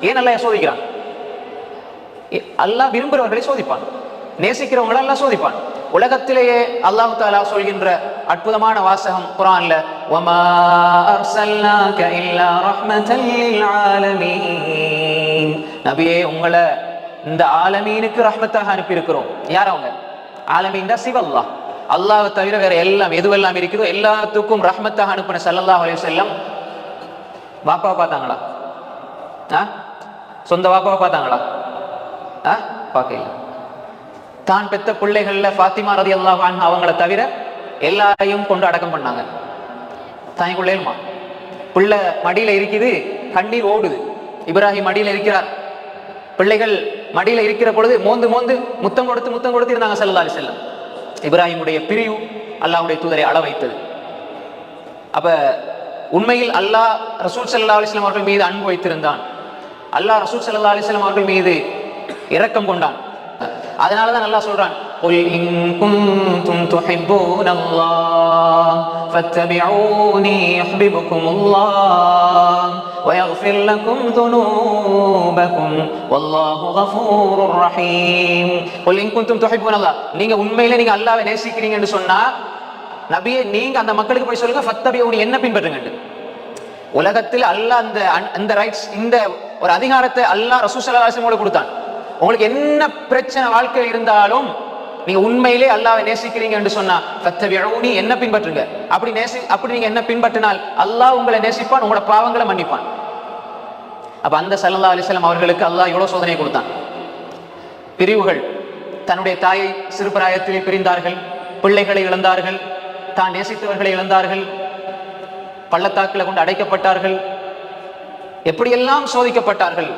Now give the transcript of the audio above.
ஏன் நல்லா சோதிக்கிறான்? அல்லாஹ் விரும்புகிறவர்களை சோதிப்பான். நேசிக்கிறவங்களை எல்லாம் சோதிப்பான். உலகத்திலேயே அல்லாஹ் தாலா சொல்கின்ற அற்புதமான வாசகம் குரான்ல வமா நபியே உங்களை இந்த ஆலமீனுக்கு ரஹ்மத்தாக அனுப்பி இருக்கிறோம் யார் அவங்க? ஆலமீன் தான் சிவல்லா அல்லாஹ். தவிர வேற எல்லாம் எதுவெல்லாம் இருக்குதோ எல்லாத்துக்கும் ரஹ்மத்தாக அனுப்பின ஸல்லல்லாஹு அலைஹி செல்லம் வாப்பாவை பார்த்தாங்களா? ஆ? சொந்த வாப்பாவை பார்த்தாங்களா? ஆ? பார்க்கல. தான் பெத்த பிள்ளைகள்ல ஃபாத்திமா ரதி அல்லாஹான் அவங்கள தவிர எல்லாரையும் கொண்டு அடக்கம் பண்ணாங்க. தாய் பிள்ளை மடியில இருக்குது கண்ணீர் ஓடுது. இப்ராஹிம் மடியில இருக்கிறார். பிள்ளைகள் மடியில இருக்கிற பொழுது மோந்து மோந்து முத்தம் கொடுத்து முத்தம் கொடுத்து இருந்தாங்க செல்லா செல்லம் இப்ராஹிமுடைய பிரிவு அல்லாவுடைய தூதரை அள வைத்தது. அப்ப உண்மையில் அல்லாஹ் ரசூல் ஸல்லல்லாஹு அலிஸ்லாம் அவர்கள் மீது அன்பு வைத்திருந்தான். அல்லாஹ் ரசூல் ஸல்லல்லாஹு அலைஹி வஸல்லம் அவர்கள் மீது இரக்கம் கொண்டான் அதனால தான் அல்லாஹ் சொல்றான் قل إن كنتم تحبون الله فاتبعوني يحببكم الله ويغفر لكم ذنوبكم والله غفور رحيم قل إن كنتم تحبون الله நீங்க உண்மையிலே நீங்க அல்லாஹ்வை நேசிக்கிறீங்கன்னு சொன்னா நபியே நீங்க அந்த மக்களுக்கு போய் சொல்லுங்க ஃபத்தபியூனி என்ன பின்பற்றுங்க உலகத்தில் அல்லாஹ் அந்த அன்- அந்த ரைட்ஸ் இந்த ஒரு அதிகாரத்தை அல்லாஹ் ரசூசல்லாசமோட கொடுத்தான். உங்களுக்கு என்ன பிரச்சனை வாழ்க்கையில் இருந்தாலும் நீங்க உண்மையிலே அல்லாவை நேசிக்கிறீங்க என்று சொன்னா ஃபத்தபியூனி என்ன பின்பற்றுங்க? அப்படி நேசி அப்படி நீங்க என்ன பின்பற்றினால் அல்லாஹ் உங்களை நேசிப்பான் உங்களோட பாவங்களை மன்னிப்பான். அப்ப அந்த சல்லா அலிஸ்லாம் அவர்களுக்கு அல்லாஹ் எவ்வளவு சோதனை கொடுத்தான்? பிரிவுகள். தன்னுடைய தாயை சிறுபிராயத்திலே பிரிந்தார்கள் பிள்ளைகளை இழந்தார்கள் தான் நேசித்தவர்களை இழந்தார்கள் பள்ளத்தாக்கில் கொண்டு அடைக்கப்பட்டார்கள் எப்படியெல்லாம் சோதிக்கப்பட்டார்கள்?